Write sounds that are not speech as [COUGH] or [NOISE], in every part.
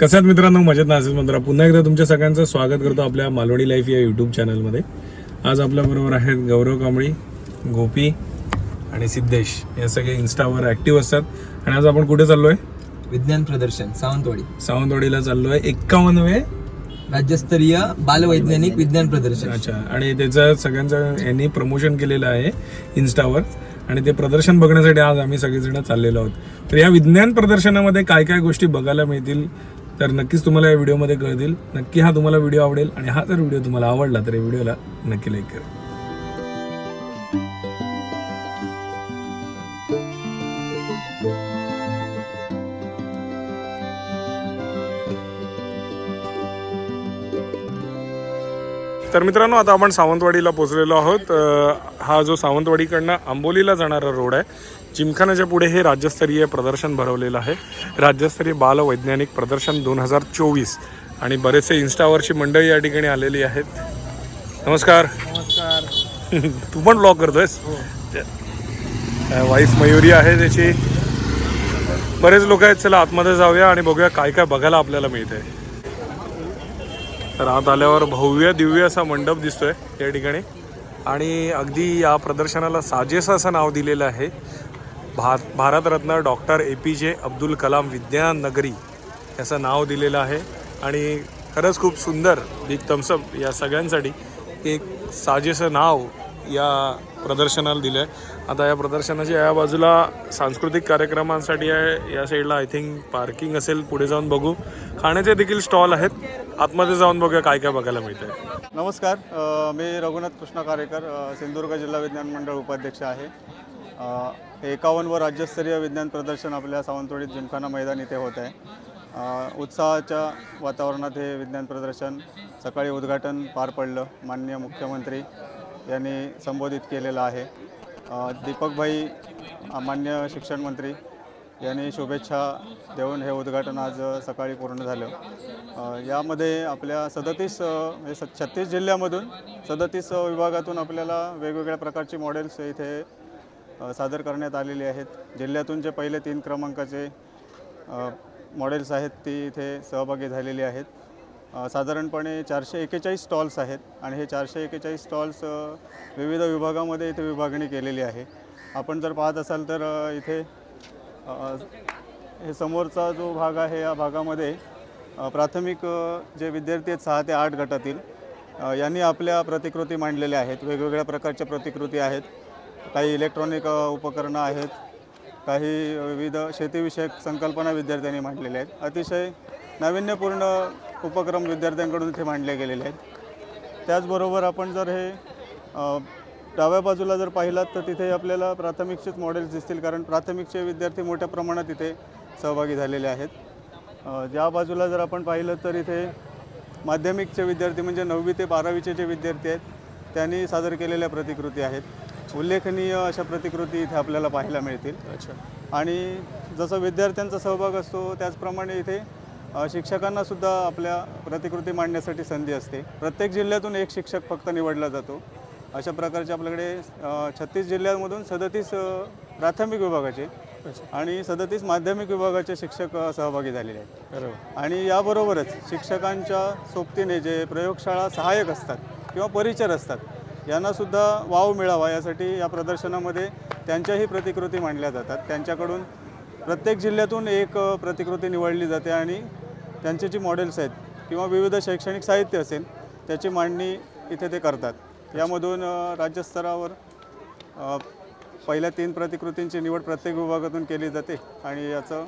कशात मित्रांनो? मजेत नासेल मंत्रा. पुन्हा एकदा तुमच्या सगळ्यांचं स्वागत करतो आपल्या मालवणी लाईफ या युट्यूब चॅनलमध्ये आज आपल्याबरोबर आहेत गौरव कांबळी गोपी आणि सिद्धेश. हे सगळे इन्स्टावर ॲक्टिव्ह असतात. आणि आज आपण कुठे चाललो आहे विज्ञान प्रदर्शन सावंतवाडी. सावंतवाडीला चाललो आहे एक्कावन्नवे राज्यस्तरीय बालवैज्ञानिक विज्ञान प्रदर्शन अच्छा आणि त्याचं सगळ्यांचं यांनी प्रमोशन केलेलं आहे इन्स्टावर आणि ते प्रदर्शन बघण्यासाठी आज आम्ही सगळेजण चाललेलो आहोत. तर या विज्ञान प्रदर्शनामध्ये काय काय गोष्टी बघायला मिळतील तर नक्कीच तुम्हाला या व्हिडिओमध्ये कळतील. नक्की हा तुम्हाला व्हिडिओ आवडेल आणि हा जर व्हिडिओ तुम्हाला आवडला तर या व्हिडिओला नक्की लाईक करा. तर मित्रांनो आता आपण सावंतवाडीला पोहोचलेलो आहोत. हा जो सावंतवाडीकडनं आंबोलीला जाणारा रोड आहे जिमखानाच्या पुढे हे राज्यस्तरीय प्रदर्शन भरवलेलं आहे. राज्यस्तरीय बाल वैज्ञानिक प्रदर्शन दोन हजार चोवीस आणि बरेचसे इन्स्टावरची मंडळी या ठिकाणी आलेली आहेत. नमस्कार. नमस्कार. [LAUGHS] तू पण ब्लॉग करतोयस? वाईफ मयुरी आहे त्याची. बरेच लोक आहेत चला आतमध्ये जाऊया आणि बघूया काय काय बघायला आपल्याला मिळतंय. तर आत आल्यावर भव्य दिव्य असा मंडप दिसतोय या ठिकाणी. आणि अगदी या प्रदर्शनाला साजेसं असं नाव दिलेलं आहे. भा भारतरत्न डॉक्टर ए पी जे अब्दुल कलाम विज्ञान नगरी याचं नाव दिलेलं आहे. आणि खरंच खूप सुंदर बिग थम्सअप या सगळ्यांसाठी एक साजेसं नाव या प्रदर्शनाला दिलं आहे आता या प्रदर्शनाच्या या बाजूला सांस्कृतिक कार्यक्रमांसाठी आहे या साईडला आय थिंक पार्किंग असेल पुढे जाऊन बघू. खाण्याचे देखील स्टॉल आहेत. आतमध्ये जाऊन बघूया काय काय बघायला मिळतंय. नमस्कार. अ, मी रघुनाथ कृष्ण कारेकर अ, सिंधुदुर्ग जिल्हा विज्ञान मंडळ उपाध्यक्ष आहे. एकावन्न व राज्यस्तरीय विज्ञान प्रदर्शन आपल्या सावंतवाडीत जिमखाना मैदान इथे होत आहे. अ, उत्साहाच्या वातावरणात हे विज्ञान प्रदर्शन सकाळी उद्घाटन पार पडलं माननीय मुख्यमंत्री यांनी संबोधित केलेलं आहे. अ, दीपकभाई अ, मान्य शिक्षण मंत्री यांनी शुभेच्छा देऊन हे उद्घाटन आज सकाळी पूर्ण झालं. यामध्ये आपल्या सदतीस म्हणजे स छत्तीस जिल्ह्यामधून सदतीस विभागातून आपल्याला वेगवेगळ्या प्रकारची मॉडेल्स इथे सादर करण्यात आलेली आहेत. जिल्ह्यातून जे पहिले तीन क्रमांकाचे मॉडेल्स आहेत ती इथे सहभागी झालेली आहेत. साधारणपणे चारशे एकेचाळीस स्टॉल्स आहेत आणि हे चारशे एकेचाळीस स्टॉल्स विविध विभागामध्ये इथे विभागणी केलेली आहे. आपण जर पाहत असाल तर इथे हे समोरचा जो भाग आहे या भागामध्ये प्राथमिक जे विद्यार्थी आहेत सहा ते आठ गटातील यांनी आपल्या प्रतिकृती मांडलेल्या आहेत. वेगवेगळ्या प्रकारच्या प्रतिकृती आहेत. काही इलेक्ट्रॉनिक उपकरणं आहेत. काही विविध शेतीविषयक संकल्पना विद्यार्थ्यांनी मांडलेल्या आहेत. अतिशय नाविन्यपूर्ण उपक्रम विद्यार्थ्यांकडून इथे मांडले गेलेले आहेत. त्याचबरोबर आपण जर हे डाव्या बाजूला जर पाहिलात तर तिथे आपल्याला प्राथमिकचेच मॉडेल्स दिसतील कारण प्राथमिकचे विद्यार्थी मोठ्या प्रमाणात इथे सहभागी झालेले आहेत. ज्या बाजूला जर आपण पाहिलं तर इथे माध्यमिकचे विद्यार्थी म्हणजे नववी ते बारावीचे जे विद्यार्थी आहेत त्यांनी सादर केलेल्या प्रतिकृती आहेत. उल्लेखनीय अशा प्रतिकृती इथे आपल्याला पाहायला मिळतील. अच्छा. आणि जसं विद्यार्थ्यांचा सहभाग असतो त्याचप्रमाणे इथे अ, शिक्षकांना सुद्धा आपल्या प्रतिकृती मांडण्यासाठी संधी असते. प्रत्येक जिल्ह्यातून एक शिक्षक फक्त निवडला जातो. अशा प्रकारचे आपल्याकडे छत्तीस जिल्ह्यांमधून सदतीस प्राथमिक विभागाचे आणि सदतीस माध्यमिक विभागाचे शिक्षक सहभागी झालेले आहेत. बरोबर. आणि याबरोबरच शिक्षकांच्या सोबतीने जे प्रयोगशाळा सहाय्यक असतात किंवा परिचर असतात यांनासुद्धा वाव मिळावा यासाठी या प्रदर्शनामध्ये त्यांच्याही प्रतिकृती मांडल्या जातात. त्यांच्याकडून प्रत्येक जिल्ह्यातून एक प्रतिकृती निवडली जाते आणि त्यांचे जी मॉडेल्स आहेत किंवा विविध शैक्षणिक साहित्य असेल त्याची मांडणी इथे ते करतात. यामधून राज्यस्तरावर पहिल्या तीन प्रतिकृतींची निवड प्रत्येक विभागातून केली जाते आणि याचं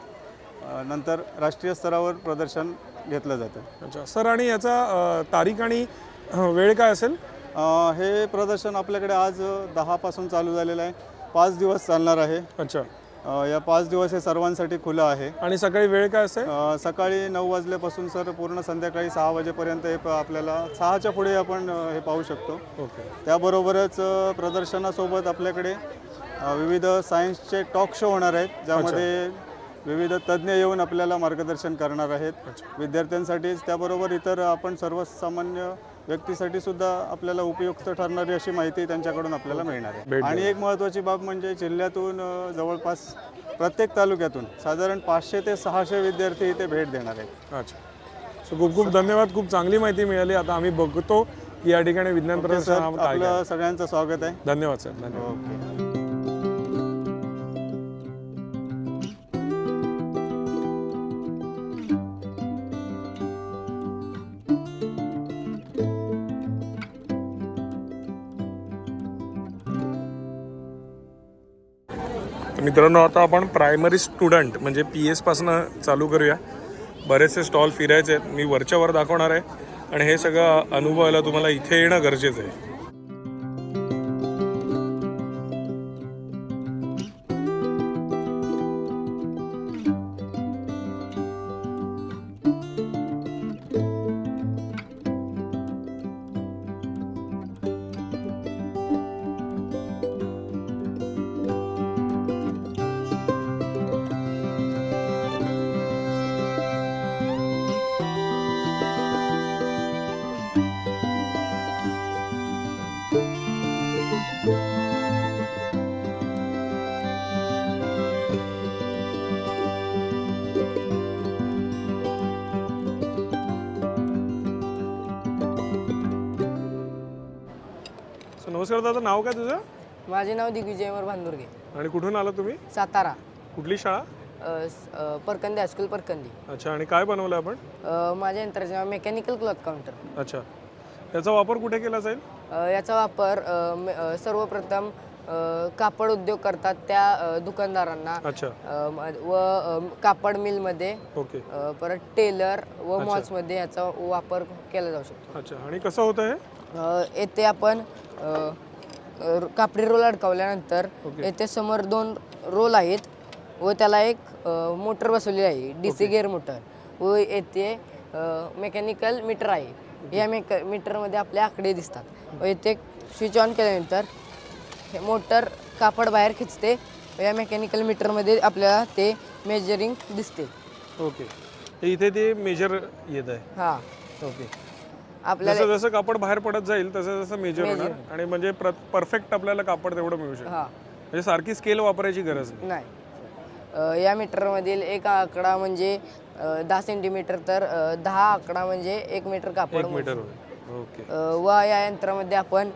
नंतर राष्ट्रीय स्तरावर प्रदर्शन घेतलं जातं. अच्छा. सर आणि याचा तारीख आणि वेळ काय असेल? हे प्रदर्शन आपल्याकडे आज दहापासून चालू झालेलं आहे. पाच दिवस चालणार आहे. अच्छा. या पाच दिवस हे सर्वांसाठी खुलं आहे. आणि सकाळी वेळ काय असेल? अ, सकाळी नऊ वाजल्यापासून सर पूर्ण संध्याकाळी सहा वाजेपर्यंत हे प- आपल्याला सहाच्या पुढे आपण अ, हे पाहू शकतो. ओके. त्याबरोबरच अ, प्रदर्शनासोबत आपल्याकडे अ, विविध सायन्सचे टॉक शो होणार आहेत ज्यामध्ये विविध तज्ज्ञ येऊन आपल्याला मार्गदर्शन करणार आहेत. विद्यार्थ्यांसाठीच. त्याबरोबर इतर आपण सर्वसामान्य व्यक्तीसाठी सुद्धा आपल्याला उपयुक्त ठरणारी अशी माहिती त्यांच्याकडून आपल्याला मिळणार आहे. आणि एक महत्त्वाची बाब म्हणजे जिल्ह्यातून जवळपास प्रत्येक तालुक्यातून साधारण पाचशे ते सहाशे विद्यार्थी इथे भेट देणार आहेत. अच्छा. सो खूप खूप धन्यवाद. खूप चांगली माहिती मिळाली. आता आम्ही बघतो की या ठिकाणी विज्ञान काय आपलं सगळ्यांचं स्वागत आहे. धन्यवाद सर. धन्यवाद. मित्रांनो आता आपण प्रायमरी स्टुडंट म्हणजे पी एसपासनं चालू करूया. बरेचसे स्टॉल फिरायचे आहेत. मी वरच्या वर दाखवणार आहे. आणि हे सगळं अनुभवायला तुम्हाला इथे येणं गरजेचं आहे. नमस्कार दादा नाव काय तुझं? माझे नाव दिग्विजयवर भांदुर्गे. आणि कुठून आला तुम्ही? सातारा. कुठली शाळा? अ, स- अ, परकंदी हायस्कूल परकंदी. अच्छा आणि काय बनवलं आपण? अ, माझ्या यंत्राचे नाव मेकॅनिकल क्लॉथ काउंटर. अच्छा. याचा वापर कुठे केला जाईल? अ, याचा वापर अ, मे- अ, सर्वप्रथम अ, कापड उद्योग करतात त्या अ, दुकानदारांना. अच्छा. अ, म- व अ, कापड मिलमध्ये. ओके. परत टेलर व मॉल्समध्ये याचा वापर केला जाऊ शकतो. अच्छा आणि कसं होतं हे येथे आपण कापडी रोल अडकवल्यानंतर येथे समोर दोन रोल आहेत व त्याला एक मोटर बसवलेली आहे डी सी गेअर मोटर व येथे मेकॅनिकल मीटर आहे. या मेक मीटरमध्ये आपले आकडे दिसतात व येथे स्विच ऑन केल्यानंतर हे मोटर कापड बाहेर खिचते व या मेकॅनिकल मीटरमध्ये आपल्याला ते मेजरिंग दिसते. ओके. इथे ते मेजर येत आहे. हां. ओके. आपल्याला जसं जसं कापड बाहेर पडत जाईल तसं तसं मेजर होणार. आणि म्हणजे परफेक्ट आपल्याला कापड तेवढं मिळू शकतं. म्हणजे सारखी स्केल वापरायची गरज नाही. या मीटरमधील एक आकडा म्हणजे दहा सेंटीमीटर तर दहा आकडा म्हणजे एक मीटर कापड मीटर ओके. व या यंत्रामध्ये आपण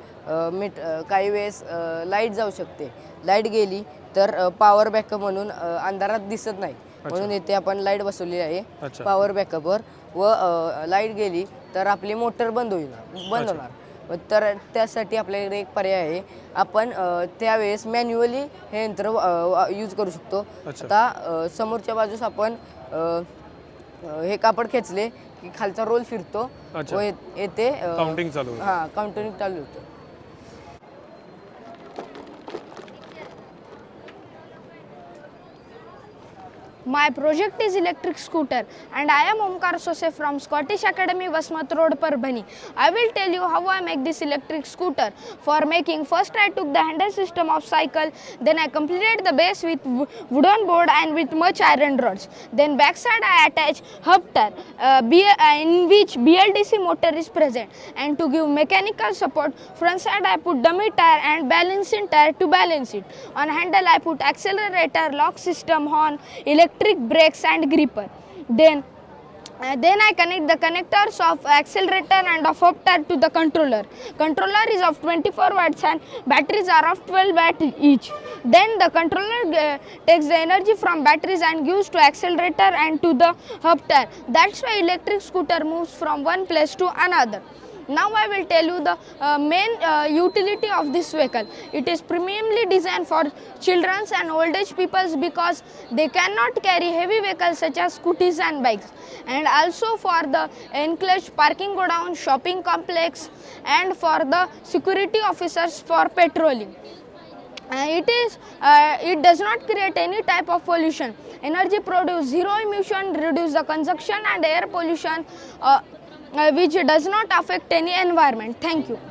मीट काही वेळेस लाइट जाऊ शकते. लाइट गेली तर पॉवर बॅकअप म्हणून अंधारात दिसत नाही. म्हणून येथे आपण लाइट बसवलेली आहे. पॉवर बॅकअपवर व लाइट गेली तर आपली मोटर बंद होईल बंद होणार तर त्यासाठी आपल्याकडे एक पर्याय आहे आपण त्यावेळेस मॅन्युअली हे यंत्र यूज करू शकतो. आता समोरच्या बाजूस आपण हे कापड खेचले की खालचा रोल फिरतो अच्छा. व ये- येथे अ, काउंटिंग चालू. हा काउंटिंग चालू होतं My project is electric scooter and I am Omkar Sose from Scottish Academy Wasmat Road Parbhani. I will tell you how I make this electric scooter. For making first I took the handle system of cycle then I completed the base with wooden board and with much iron rods. Then backside I attach hub tire uh, uh, in which BLDC motor is present and to give mechanical support front side I put dummy tire and balancing tire to balance it. On handle I put accelerator, lock system, horn, electric brakes and gripper. Then uh, then I connect the connectors of accelerator and of opter to the controller. Controller is of 24 watts and batteries are of 12 watt each. Then the controller uh, takes the energy from batteries and gives to accelerator and to the opter. That's why electric scooter moves from one place to another. Now I will tell you the uh, main uh, utility of this vehicle. It is premiumly designed for children and old age peoples because they cannot carry heavy vehicles such as scooters and bikes. And also for the enclosed parking go down, shopping complex and for the security officers for patrolling. Uh, it is uh, it does not create any type of pollution energy produce zero emission reduce the consumption and air pollution uh, Uh, which does not affect any environment. Thank you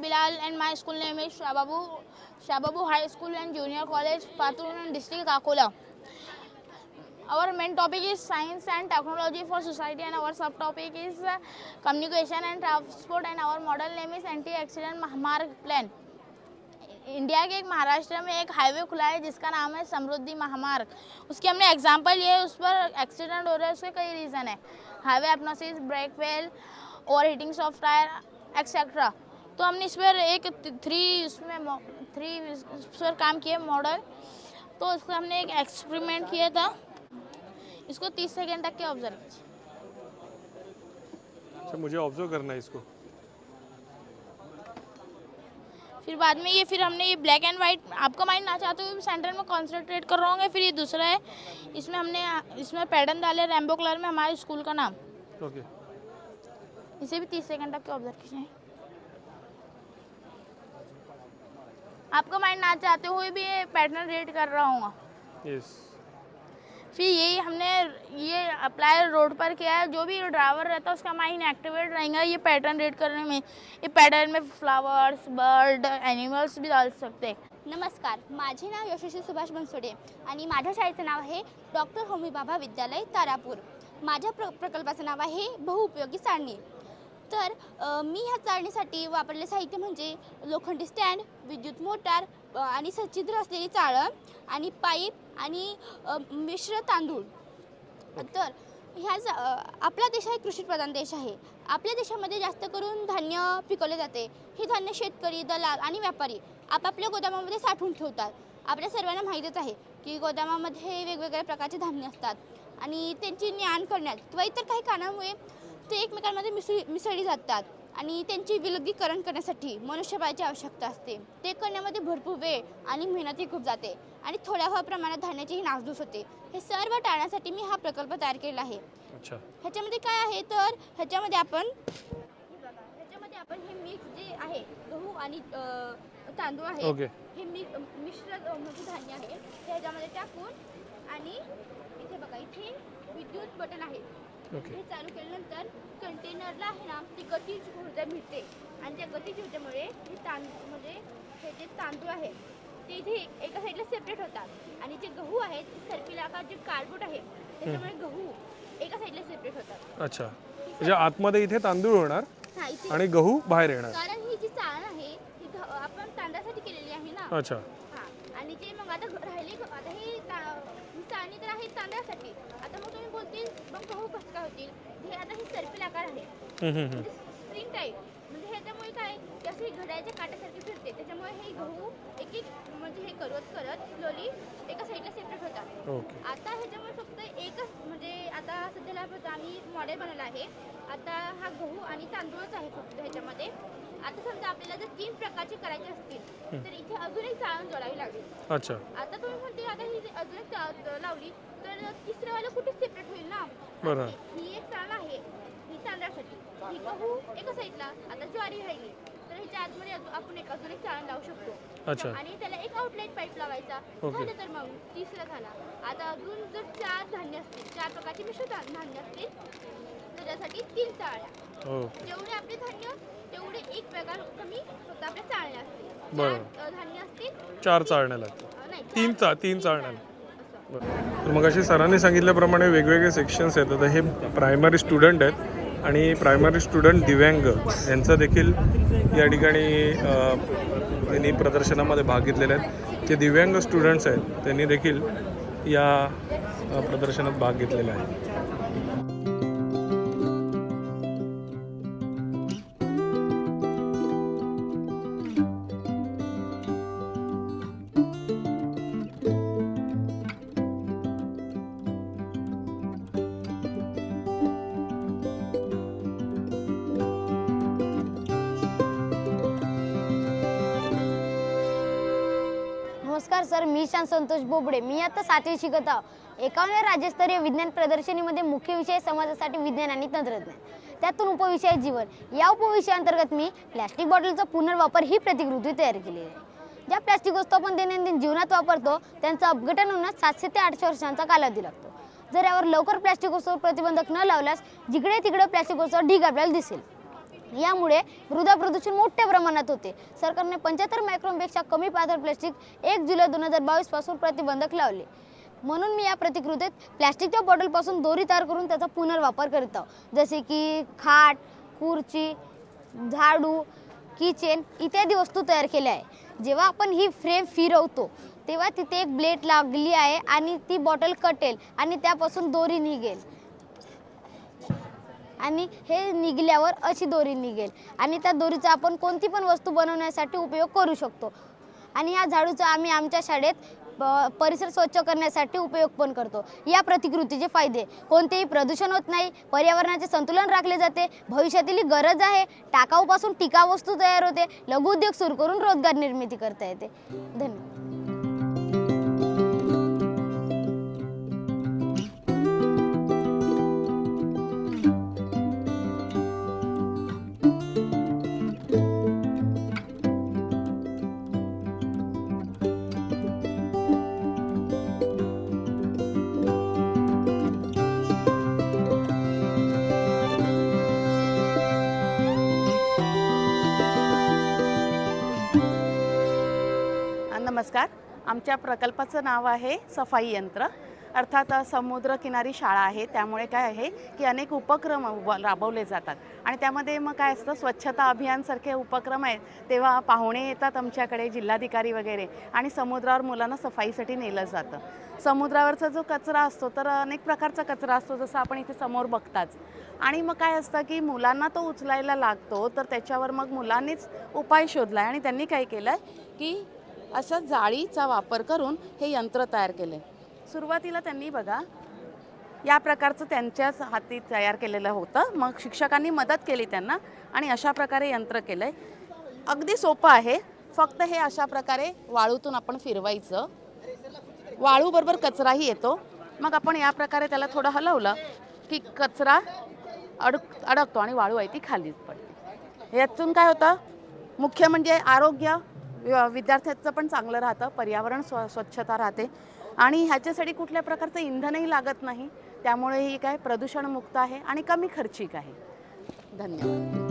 Bilal and my school name is Shahbabu Shahbabu high school and junior college Patur district Akola our main topic is science and technology for society and our sub topic is communication and transport and our model name is anti accident महामार्ग plan India के एक महाराष्ट्र में एक highway खुला है जिसका नाम है समृद्धि महामार्ग. उसके हमने एग्ज़ाम्पल ये है, उस पर एक्सीडेंट हो रहे हैं, उसके कई रीज़न है. Highway hypnosis brake fail overheating software etcetera तो हमने इस पर एक थ्री इसमें थ्री इस पर काम किए मॉडल तो उसको हमने एक एक्सपेरिमेंट किया था। इसको तीस सेकेंड तक के ऑब्ज़र्व अच्छा मुझे ऑब्ज़र्व करना है इसको। फिर बाद में ये फिर हमने ये ब्लैक एंड वाइट आपका माइंड ना चाहते हुए सेंटर में कॉन्सेंट्रेट कर रहा होंगे फिर ये दूसरा है। इसमें हमने इसमें पैटर्न डाले रेम्बो कलर में हमारे स्कूल का नाम। Okay okay. इसे भी तीस सेकंड तक के ऑब्ज़र्व कीजिए। आपका माइंड ना चाहते हुए भी ये पैटर्न रीड कर रहा होगा येस फिर यही हमने ये अप्लाई रोड पर किया है जो भी ड्राइवर रहता है उसका माइंड एक्टिवेट रहेगा ये पैटर्न रीड करने में। ये पैटर्न में फ्लावर्स बर्ड एनिमल्स भी डाल सकते हैं। नमस्कार माझे नाव यशस्वी सुभाष बनसोडे आणि माझ्या शाळेचं नाव आहे डॉक्टर होमी बाबा विद्यालय तारापूर. माझ्या प्र प्रकल्पाचं नाव आहे बहुउपयोगी चाळणी तर मी ह्या चाळणीसाठी वापरले साहित्य म्हणजे लोखंडी स्टँड विद्युत मोटार आणि सच्छिद्र असलेली चाळण आणि पाईप आणि मिश्र तांदूळ. तर ह्या ज- आपला देश हा एक कृषीप्रधान देश आहे. आपल्या देशामध्ये जास्त करून धान्य पिकवले जाते. हे धान्य शेतकरी दलाल आणि व्यापारी आपापल्या गोदामामध्ये साठवून ठेवतात. आपल्या सर्वांना माहीतच आहे की गोदामामध्ये वेगवेगळ्या प्रकारचे धान्य असतात आणि त्यांची ज्ञान करण्यात किंवा इतर काही कारणामुळे ते एकमेकांमध्ये मिसळी मिसळली जातात आणि त्यांची विलगीकरण करण्यासाठी मनुष्यबळाची आवश्यकता असते. ते करण्यामध्ये भरपूर वेळ आणि मेहनतही खूप जाते आणि थोड्या प्रमाणात धान्याचीही नासधूस होते. हे सर्व टाळण्यासाठी मी हा प्रकल्प तयार केलेला आहे. ह्याच्यामध्ये काय आहे तर ह्याच्यामध्ये आपण बघा, ह्याच्यामध्ये आपण हे मिक्स जे आहे गहू आणि तांदूळ आहे हे मिश्र म्हणजे धान्य आहे ह्याच्यामध्ये टाकून आणि इथे बघा इथे विद्युत बटन आहे. हे चालू केल्यानंतर कंटेनरला आहे ना ती गतीची ऊर्जा मिळते. आणि त्या गतीची ऊर्जेमुळे हे तांदूळ म्हणजे हे जे तांदूळ आहेत ते इथे एका साईडला सेपरेट होतात. आणि जे गहू आहेत ते सर्पिल आकार जे कार्डबोर्ड आहे त्याच्यामुळे गहू एका साईडला सेपरेट होतात. अच्छा. म्हणजे आतमध्ये इथे तांदूळ होणार हा इथे. आणि गहू बाहेर येणार. कारण ही जी चाळण आहे ही आपण तांदळासाठी केलेली आहे ना. अच्छा. हा. आणि ते मग आता राहिले आता हे ता- ही चाळणी तर आहे तांदळासाठी. बोलतील मग गहू काय होतील? हे आता हे सर्पिल आकार आहे. हम्म. स्प्रिंग टाईप म्हणजे ह्याच्यामुळे काय? की अशी घड्याच्या काट्यासारखी फिरते. त्याच्यामुळे हे गहू एक एक म्हणजे हे करत करत स्लोली एका साईडला सेपरेट होतात. ओके. आता ह्याच्यामुळे फक्त एकच म्हणजे आता सध्याला आम्ही मॉडेल बनवलं आहे. आता हा गहू आणि तांदूळच आहे फक्त ह्याच्यामध्ये. आता समजा आपल्याला जर तीन प्रकारचे करायचे असतील तर इथे अजून एक चाळण जोडावी लागेल. अच्छा. आता तुम्ही म्हणते आता ही अजून एक लावली तर तिसऱ्यावाला कुठे सेपरेट होईल ना? बरं. ही एक चाळ आहे ही तांदळासाठी ही गहू एका साईडला आता ज्वारी राहिली तर ह्याच्या आतमध्ये आपण एक अजून एक चाळण लावू शकतो. अच्छा. आणि त्याला एक आउटलाईन पाईप लावायचा. झालं तर मग तिसरा झाला. आता अजून जर चार धान्य असतील चार प्रकारचे मिश्र धान्य असतील त्याच्यासाठी तीन चाळ्या ओके जेवढे आपले धान्य तेवढे एक प्रकार कमी फक्त आपल्या चाळण्या असतील बरोबर. चार, अ, धान्य असतील. चार चाळण्या लागतात. अ, नाही तीन चा तीन चाळण्या असं. तर मग अशी सरांनी सांगितल्याप्रमाणे वेगवेगळे सेक्शन्स आहेत. आता हे प्रायमरी स्टुडंट आहेत आणि प्रायमरी स्टुडंट दिव्यांग यांचा देखील या ठिकाणी अ, त्यांनी प्रदर्शनामध्ये भाग घेतलेले आहेत. जे दिव्यांग स्टुडंट्स आहेत त्यांनी देखील या अ, प्रदर्शनात भाग घेतलेला आहे सर मी शान संतोष बोबडे. मी आता सातवी शिकत आहो. एकावन्न राज्यस्तरीय विज्ञान प्रदर्शनीमध्ये मुख्य विषय समाजासाठी विज्ञान आणि तंत्रज्ञान. त्यातून उपविषय जीवन. या उपविषयाअंतर्गत मी प्लॅस्टिक बॉटलचा पुनर्वापर ही प्रतिकृती तयार केली आहे. ज्या प्लॅस्टिक वस्तू आपण दैनंदिन जीवनात वापरतो त्यांचं अपघटन होण्यास सातशे ते आठशे वर्षांचा कालावधी लागतो. जर यावर लवकर प्लॅस्टिक वस्तूवर प्रतिबंधक न लावल्यास जिकडे तिकडे प्लॅस्टिक वस्तूवर ढीग आपल्याला दिसेल. यामुळे मृदा प्रदूषण मोठ्या प्रमाणात होते. सरकारने पंच्याहत्तर मायक्रोनपेक्षा कमी पातळ प्लॅस्टिक एक जुलै दोन हजार बावीसपासून प्रतिबंधक लावले. म्हणून मी या प्रतिकृतीत प्लॅस्टिकच्या बॉटलपासून दोरी तयार करून त्याचा पुनर्वापर करीत आहोत. जसे की खाट खुर्ची झाडू किचेन इत्यादी वस्तू तयार केल्या आहे जेव्हा आपण ही फ्रेम फिरवतो तेव्हा तिथे एक ब्लेड लागली आहे आणि ती बॉटल कटेल आणि त्यापासून दोरी निघेल. आणि हे निघल्यावर अशी दोरी निघेल. आणि त्या दोरीचा आपण कोणती पण वस्तू बनवण्यासाठी उपयोग करू शकतो. आणि ह्या झाडूचा आम्ही आमच्या शाळेत प- परिसर स्वच्छ करण्यासाठी उपयोग पण करतो. या प्रतिकृतीचे फायदे कोणतेही प्रदूषण होत नाही पर्यावरणाचे संतुलन राखले जाते भविष्यातील गरज आहे टाकाऊपासून टिकाऊ वस्तू तयार होते लघुउद्योग सुरू करून रोजगार निर्मिती करता येते. धन्यवाद. आमच्या प्रकल्पाचं नाव आहे सफाई यंत्र. अर्थात समुद्रकिनारी शाळा आहे. त्यामुळे काय आहे की अनेक उपक्रम राबवले जातात. आणि त्यामध्ये मग काय असतं स्वच्छता अभियानसारखे उपक्रम आहेत. तेव्हा पाहुणे येतात आमच्याकडे जिल्हाधिकारी वगैरे. आणि समुद्रावर मुलांना सफाईसाठी नेलं जातं. समुद्रावरचा जो कचरा असतो तर अनेक प्रकारचा कचरा असतो जसं आपण इथे समोर बघताच. आणि मग काय असतं की मुलांना तो उचलायला लागतो तर त्याच्यावर मग मुलांनीच उपाय शोधला आहे आणि त्यांनी काय केलं की असं जाळीचा वापर करून हे यंत्र तयार केले. सुरुवातीला त्यांनी बघा या प्रकारचं त्यांच्याच हाती तयार केलेलं होतं. मग शिक्षकांनी मदत केली त्यांना आणि अशा प्रकारे यंत्र केलं आहे अगदी सोपं आहे. फक्त हे अशा प्रकारे वाळूतून आपण फिरवायचं. वाळूबरोबर कचराही येतो. मग आपण या प्रकारे त्याला थोडं हलवलं की कचरा अडक अडकतो आणि वाळू आहे ती खालीच पडते. यातून काय होतं? मुख्य म्हणजे आरोग्य विद्यार्थ्याचं पण चांगलं राहतं पर्यावरण स्व स्वच्छता राहते. आणि ह्याच्यासाठी कुठल्या प्रकारचं इंधनही लागत नाही त्यामुळे ही काय प्रदूषणमुक्त आहे आणि कमी खर्चिक आहे. धन्यवाद.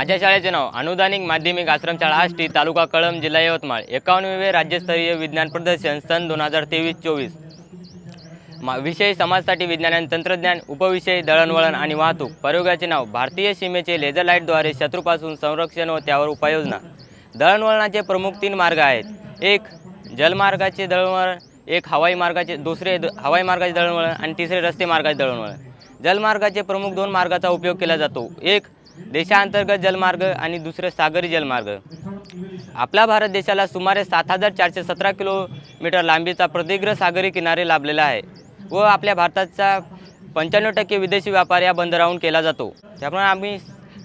माझ्या शाळेचे नाव अनुदानिक माध्यमिक आश्रमशाळा आष्टी तालुका कळंब जिल्हा यवतमाळ. एकावन्नवे राज्यस्तरीय विज्ञान प्रदर्शन सन दोन हजार तेवीस चोवीस. मा विषय समाजसाठी विज्ञान आणि तंत्रज्ञान उपविषय दळणवळण आणि वाहतूक. प्रयोगाचे नाव भारतीय सीमेचे लेझर लाईटद्वारे शत्रूपासून संरक्षण व त्यावर उपाययोजना. दळणवळणाचे प्रमुख तीन मार्ग आहेत. एक जलमार्गाचे दळणवळण. एक हवाई मार्गाचे दुसरे द हवाई मार्गाचे दळणवळण. आणि तिसरे रस्ते मार्गाचे दळणवळण. जलमार्गाचे प्रमुख दोन मार्गाचा उपयोग केला जातो. एक देशांतर्गत जलमार्ग आणि दुसरे सागरी जलमार्ग. आपला भारत देशाला सुमारे सात हजार चारशे सतरा किलोमीटर लांबीचा प्रदीर्घ सागरी किनारे लाभलेला आहे व आपल्या भारताचा पंच्याण्णव टक्के विदेशी व्यापार या बंदराहून केला जातो. त्यामुळे आम्ही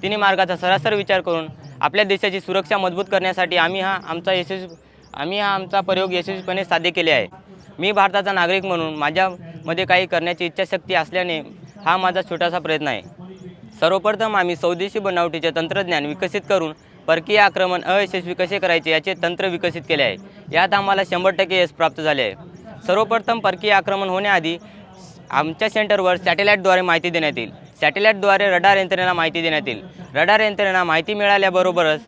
तिन्ही मार्गाचा सरासर विचार करून आपल्या देशाची सुरक्षा मजबूत करण्यासाठी आम्ही हा आमचा यशस्वी आम्ही हा आमचा प्रयोग यशस्वीपणे साध्य केले आहे. मी भारताचा नागरिक म्हणून माझ्यामध्ये काही करण्याची इच्छाशक्ती असल्याने हा माझा छोटासा प्रयत्न आहे. सर्वप्रथम आम्ही स्वदेशी बनावटीचे तंत्रज्ञान विकसित करून परकीय आक्रमण अयशस्वी कसे करायचे याचे तंत्र विकसित केले आहे. यात आम्हाला शंभर टक्के यश प्राप्त झाले आहे. सर्वप्रथम परकीय आक्रमण होण्याआधी आमच्या सेंटरवर सॅटेलाईटद्वारे माहिती देण्यात येईल. सॅटेलाईटद्वारे रडार यंत्रणेला माहिती देण्यात येईल. रडार यंत्रणेला माहिती मिळाल्याबरोबरच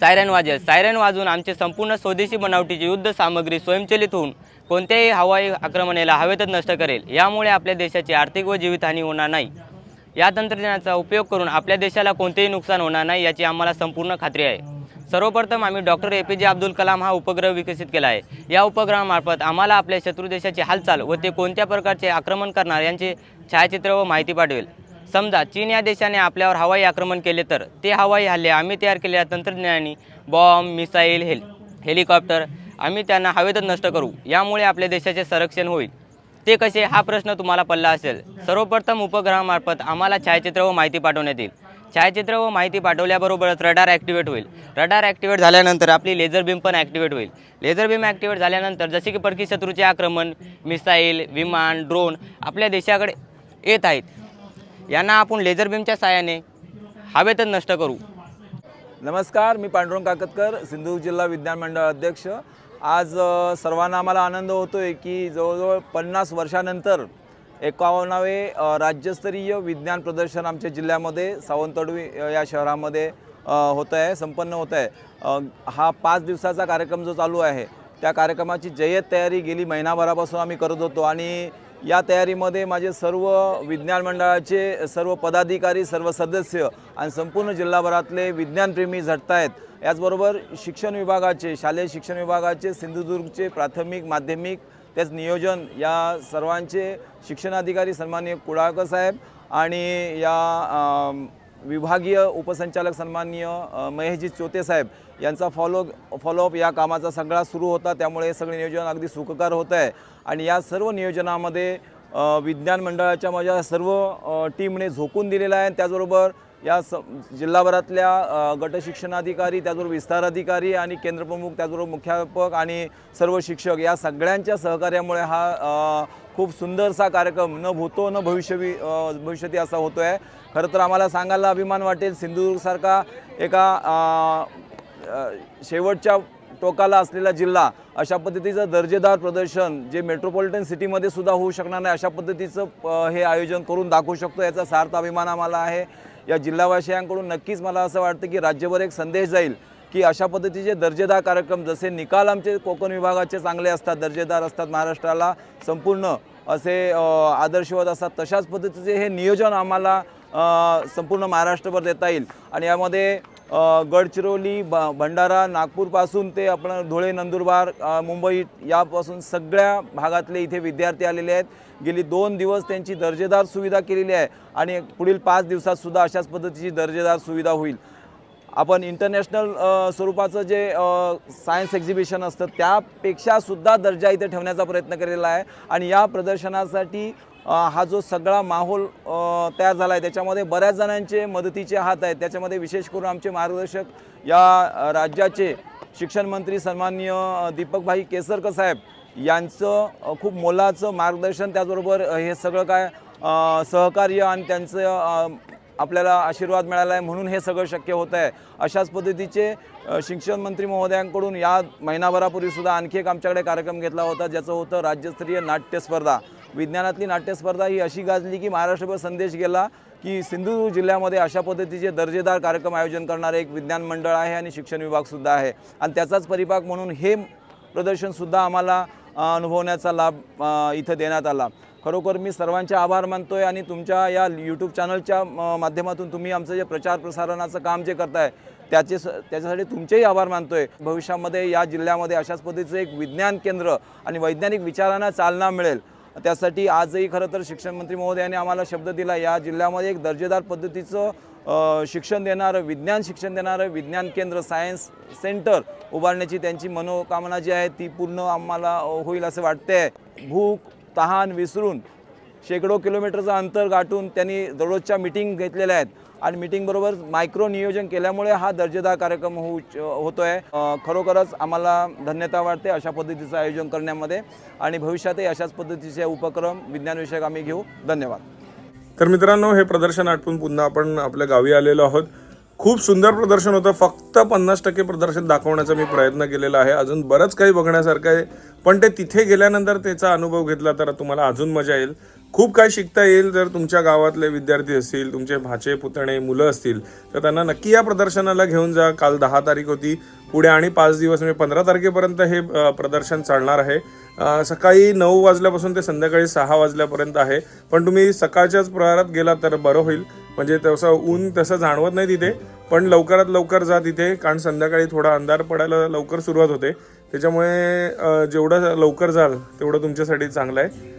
सायरन वाजेल. सायरन वाजून आमचे संपूर्ण स्वदेशी बनावटीची युद्ध सामग्री स्वयंचलित होऊन कोणत्याही हवाई आक्रमणाला हवेतच नष्ट करेल. यामुळे आपल्या देशाची आर्थिक व जीवितहानी होणार नाही. या तंत्रज्ञानाचा उपयोग करून आपल्या देशाला कोणतेही नुकसान होणार नाही याची आम्हाला संपूर्ण खात्री आहे. सर्वप्रथम आम्ही डॉक्टर ए पी जे अब्दुल कलाम हा उपग्रह विकसित केला आहे. या उपग्रहामार्फत आम्हाला आपल्या शत्रू देशाची हालचाल व ते कोणत्या प्रकारचे आक्रमण करणार यांचे छायाचित्र व माहिती पाठवेल. समजा चीन या देशाने आपल्यावर हवाई आक्रमण केले तर ते हवाई हल्ले आम्ही तयार केलेल्या तंत्रज्ञानाने बॉम्ब मिसाईल हेल हेलिकॉप्टर आम्ही त्यांना हवेतच नष्ट करू. यामुळे आपल्या देशाचे संरक्षण होईल. ते कसे? हा प्रश्न तुम्हाला पडला असेल. सर्वप्रथम उपग्रहामार्फत आम्हाला छायाचित्र व माहिती पाठवण्यात येईल. छायाचित्र व माहिती पाठवल्याबरोबरच रडार ॲक्टिवेट होईल. रडार ॲक्टिवेट झाल्यानंतर आपली लेझर बीम पण ॲक्टिवेट होईल. लेझर बीम ॲक्टिवेट झाल्यानंतर जसे की परकी शत्रूचे आक्रमण मिसाईल विमान ड्रोन आपल्या देशाकडे येत आहेत. यांना आपण लेझर बीमच्या साहाय्याने हवेतच नष्ट करू. नमस्कार मी पांडुरंग काकतकर सिंधुदुर्ग जिल्हा विज्ञान मंडळ अध्यक्ष. आज सर्वांना आम्हाला आनंद होतो आहे की जवळजवळ पन्नास वर्षानंतर एकावन्नावे राज्यस्तरीय विज्ञान प्रदर्शन आमच्या जिल्ह्यामध्ये सावंतवाडी या शहरामध्ये होत आहे संपन्न होत आहे हा पाच दिवसाचा कार्यक्रम जो चालू आहे त्या कार्यक्रमाची जय्यत तयारी गेली महिनाभरापासून आम्ही करत होतो आणि या तयारीमध्ये माझे सर्व विज्ञान मंडळाचे सर्व पदाधिकारी सर्व सदस्य आणि संपूर्ण जिल्हाभरातले विज्ञानप्रेमी झटत आहेत याचबरोबर शिक्षण विभागाचे शालेय शिक्षण विभागाचे सिंधुदुर्गचे प्राथमिक माध्यमिक त्याच नियोजन या सर्वांचे शिक्षणाधिकारी सन्माननीय कुडाळकर साहेब आणि या विभागीय उपसंचालक सन्माननीय महेशजी चोते साहेब यांचा फॉलो फॉलोअप या कामाचा सगळा सुरू होता. त्यामुळे हे सगळे नियोजन अगदी सुखकार होत आहे आणि या सर्व नियोजनामध्ये विज्ञान मंडळाच्या माझ्या सर्व टीमने झोकून दिलेलं आहे. त्याचबरोबर या स जिल्हाभरातल्या गटशिक्षणाधिकारी त्याचबरोबर विस्तार अधिकारी आणि केंद्रप्रमुख त्याचबरोबर मुख्याध्यापक आणि सर्व शिक्षक या सगळ्यांच्या सहकार्यामुळे हा खूप सुंदरसा कार्यक्रम न भूतो न भविष्यवी भविष्यती असा होतो आहे खरं तर आम्हाला सांगायला अभिमान वाटेल सिंधुदुर्गसारखा एका शेवटच्या टोकाला असलेला जिल्हा अशा पद्धतीचं दर्जेदार प्रदर्शन जे मेट्रोपॉलिटन सिटीमध्ये सुद्धा होऊ शकणार नाही अशा पद्धतीचं हे आयोजन करून दाखवू शकतो. याचा सार्थ अभिमान आम्हाला आहे. या जिल्हावासियांकडून नक्कीच मला असं वाटतं की राज्यभर एक संदेश जाईल की अशा पद्धतीचे दर्जेदार कार्यक्रम जसे निकाल आमचे कोकण विभागाचे चांगले असतात दर्जेदार असतात महाराष्ट्राला संपूर्ण असे आदर्शवत असतात तशाच पद्धतीचे हे नियोजन आम्हाला संपूर्ण महाराष्ट्रभर देता येईल. आणि यामध्ये गडचिरोली ब भंडारा नागपूरपासून ते आपण धुळे नंदुरबार मुंबई यापासून सगळ्या भागातले इथे विद्यार्थी आलेले आहेत. गेली दोन दिवस त्यांची दर्जेदार सुविधा केलेली आहे आणि पुढील पाच दिवसातसुद्धा अशाच पद्धतीची दर्जेदार सुविधा होईल. आपण इंटरनॅशनल स्वरूपाचं जे सायन्स एक्झिबिशन असतं त्यापेक्षासुद्धा दर्जा इथे ठेवण्याचा प्रयत्न केलेला आहे. आणि या प्रदर्शनासाठी हा जो सगळा माहोल तयार झाला आहे त्याच्यामध्ये बऱ्याच जणांचे मदतीचे हात आहेत. त्याच्यामध्ये विशेष करून आमचे मार्गदर्शक या राज्याचे शिक्षण मंत्री सन्माननीय दीपकभाई केसरकर साहेब यांचं खूप मोलाचं मार्गदर्शन त्याचबरोबर हे सगळं काय सहकार्य आणि त्यांचं आपल्याला आशीर्वाद मिळाला आहे म्हणून हे सगळं शक्य होतं आहे अशाच पद्धतीचे शिक्षण मंत्री महोदयांकडून या महिनाभरापूर्वीसुद्धा आणखी एक आमच्याकडे कार्यक्रम घेतला होता ज्याचं होतं राज्यस्तरीय नाट्यस्पर्धा विज्ञानातली नाट्यस्पर्धा ही अशी गाजली की महाराष्ट्रभर संदेश गेला की सिंधुदुर्ग जिल्ह्यामध्ये अशा पद्धतीचे दर्जेदार कार्यक्रम आयोजन करणारे एक विज्ञान मंडळ आहे आणि शिक्षण विभागसुद्धा आहे. आणि त्याचाच परिपाक म्हणून हे प्रदर्शनसुद्धा आम्हाला अनुभवण्याचा लाभ इथं देण्यात आला. खरोखर मी सर्वांचे आभार मानतो आहे आणि तुमच्या या यूट्यूब चॅनलच्या माध्यमातून तुम्ही आमचं जे प्रचार प्रसारणाचं काम जे करताय त्याचे स त्याच्यासाठी तुमचेही आभार मानतो आहे भविष्यामध्ये या जिल्ह्यामध्ये अशाच पद्धतीचं एक विज्ञान केंद्र आणि वैज्ञानिक विचारांना चालना मिळेल. त्यासाठी आजही खरं तर शिक्षण मंत्री महोदयांनी आम्हाला शब्द दिला या जिल्ह्यामध्ये एक दर्जेदार पद्धतीचं शिक्षण देणारं विज्ञान शिक्षण देणारं विज्ञान केंद्र सायन्स सेंटर उभारण्याची त्यांची मनोकामना जी आहे ती पूर्ण आम्हाला होईल असं वाटते भूक तहान विसरून शेकडो किलोमीटरचं अंतर गाठून त्यांनी दररोजच्या मिटिंग घेतलेल्या आहेत. आणि मिटिंगबरोबर मायक्रो नियोजन केल्यामुळे हा दर्जेदार कार्यक्रम होऊ होतो आहे खरोखरच आम्हाला धन्यता वाटते अशा पद्धतीचं आयोजन करण्यामध्ये. आणि भविष्यातही अशाच पद्धतीचे उपक्रम विज्ञानविषयक आम्ही घेऊ. धन्यवाद. तर मित्रांनो हे प्रदर्शन आटपून पुन्हा आपण आपल्या गावी आलेलो आहोत. खूप सुंदर प्रदर्शन होतं. फक्त पन्नास टक्के प्रदर्शन दाखवण्याचा मी प्रयत्न केलेला आहे. अजून बरंच काही बघण्यासारखं आहे. पण ते तिथे गेल्यानंतर त्याचा अनुभव घेतला तर तुम्हाला अजून मजा येईल. खूप काही शिकता येईल जर तुमच्या गावातले विद्यार्थी असतील तुमचे भाचे पुतणे मुलं असतील तर त्यांना नक्की या प्रदर्शनाला घेऊन जा. काल दहा तारीख होती. पुढे आणि पाच दिवस म्हणजे पंधरा तारखेपर्यंत हे प्रदर्शन चालणार आहे. सकाळी नऊ वाजल्यापासून ते संध्याकाळी सहा वाजल्यापर्यंत आहे. पण तुम्ही सकाळच्याच प्रहारात गेलात तर बरं होईल. म्हणजे तसं ऊन तसं जाणवत नाही तिथे. पण लवकरात लवकर जा तिथे. कारण संध्याकाळी थोडा अंधार पडायला लवकर सुरुवात होते. त्याच्यामुळे जेवढं लवकर जाल तेवढं तुमच्यासाठी चांगलं आहे.